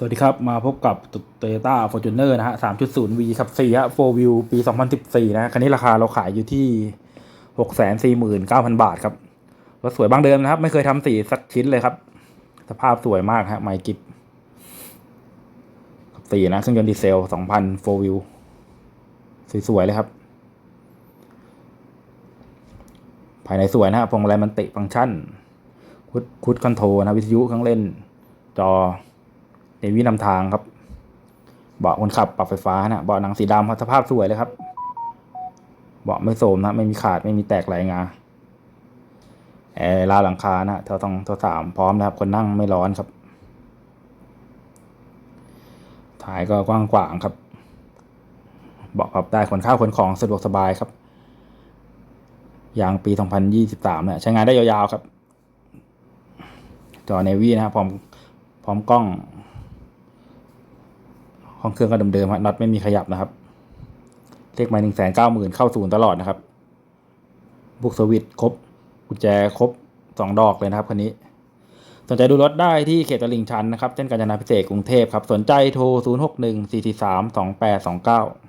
สวัสดีครับ มาพบกับ Toyota Fortuner นอร์นะฮะ 3.0V ขับ4ฮะ4 View ปี2014นะฮะคันนี้ราคาเราขายอยู่ที่649,000บาทครับรถสวยบ้างเดิมนะครับ ไม่เคยทำสีสักชิ้นเลยครับ สภาพสวยมากฮะไมกิบขับ4นะเครื่องยนต์ดีเซล2,000 4 View สวยๆเลยครับ ภายในสวยนะฮะพวงมาลัยมันติฟังก์ชันคุดคุดคอนโทรนะ วิทยุเครื่องเล่นจอ เนวินำทางครับ เบาะคนขับปรับไฟฟ้านะเบาะหนังสีดำครับสภาพสวยเลยครับ เบาะไม่โสมนะ ไม่มีขาดไม่มีแตกลายงาแอร์ราวหลังคานะเท่าต้องเท่าสามพร้อมนะครับ คนนั่งไม่ร้อนครับ ถ่ายก็กว้างขวางครับ เบาะปรับได้ขนข้าวขนของสะดวกสบายครับยางปี 2023เนี่ยใช้งานได้ยาวๆครับ จอเนวีนะครับพร้อมพร้อมกล้อง ห้องเครื่องก็เดิมๆฮะน็อตไม่มีขยับนะครับ เลขไม้หนึ่งแสนเก้าหมื่นเข้าศูนย์ตลอดนะครับ บุกสวิตครบกุญแจครบสองดอกเลยนะครับคันนี้ สนใจดูรถได้ที่เขตตลิ่งชันนะครับเส้นกาญจนาพิเศษกกรุงเทพครับ สนใจโทร 0 6 1 4 4 3 2 8 2 9